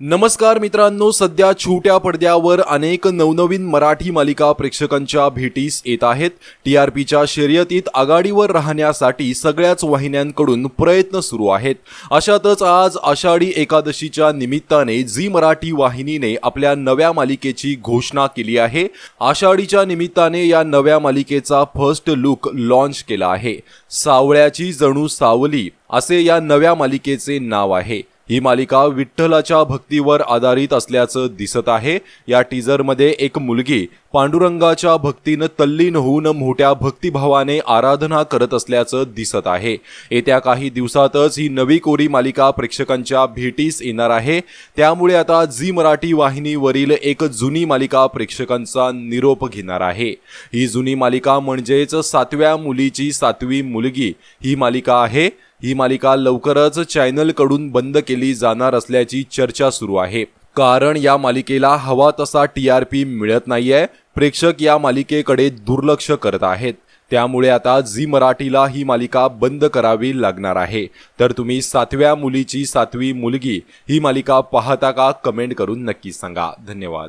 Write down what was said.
नमस्कार मित्रांनो सध्या छोट्या पडद्यावर अनेक नवनवीन मराठी मालिका प्रेक्षकांच्या भेटीस येत आहेत. टी आर पीच्या शर्यतीत आघाडीवर राहण्यासाठी सगळ्याच वाहिन्यांकडून प्रयत्न सुरू आहेत. अशातच आज आषाढी एकादशीच्या निमित्ताने झी मराठी वाहिनीने आपल्या नव्या मालिकेची घोषणा केली आहे. आषाढीच्या निमित्ताने या नव्या मालिकेचा फर्स्ट लुक लॉन्च केला आहे. सावळ्याची जणू सावली असे या नव्या मालिकेचे नाव आहे. ही मालिका विठ्ठलाच्या भक्तीवर आधारित असल्याचं दिसत आहे. या टीझरमध्ये एक मुलगी पांडुरंगाच्या भक्तीनं तल्लीन होऊन मोठ्या भक्तिभावाने आराधना करत असल्याचं दिसत आहे. येत्या काही दिवसातच ही नवी कोरी मालिका प्रेक्षकांच्या भेटीस येणार आहे. त्यामुळे आता झी मराठी वाहिनीवरील एक जुनी मालिका प्रेक्षकांचा निरोप घेणार आहे. ही जुनी मालिका म्हणजेच सातव्या मुलीची सातवी मुलगी ही मालिका आहे. ही मालिका लवकरच चॅनलकडून बंद केली जाणार असल्याची चर्चा सुरू आहे. कारण या मालिकेला हवा तसा टी आर पी मिळत नाहीये. प्रेक्षक या मालिकेकडे दुर्लक्ष करत आहेत. त्यामुळे आता झी मराठीला ही मालिका बंद करावी लागणार आहे. तर तुम्ही सातव्या मुलीची सातवी मुलगी ही मालिका पाहता का? कमेंट करून नक्की सांगा. धन्यवाद.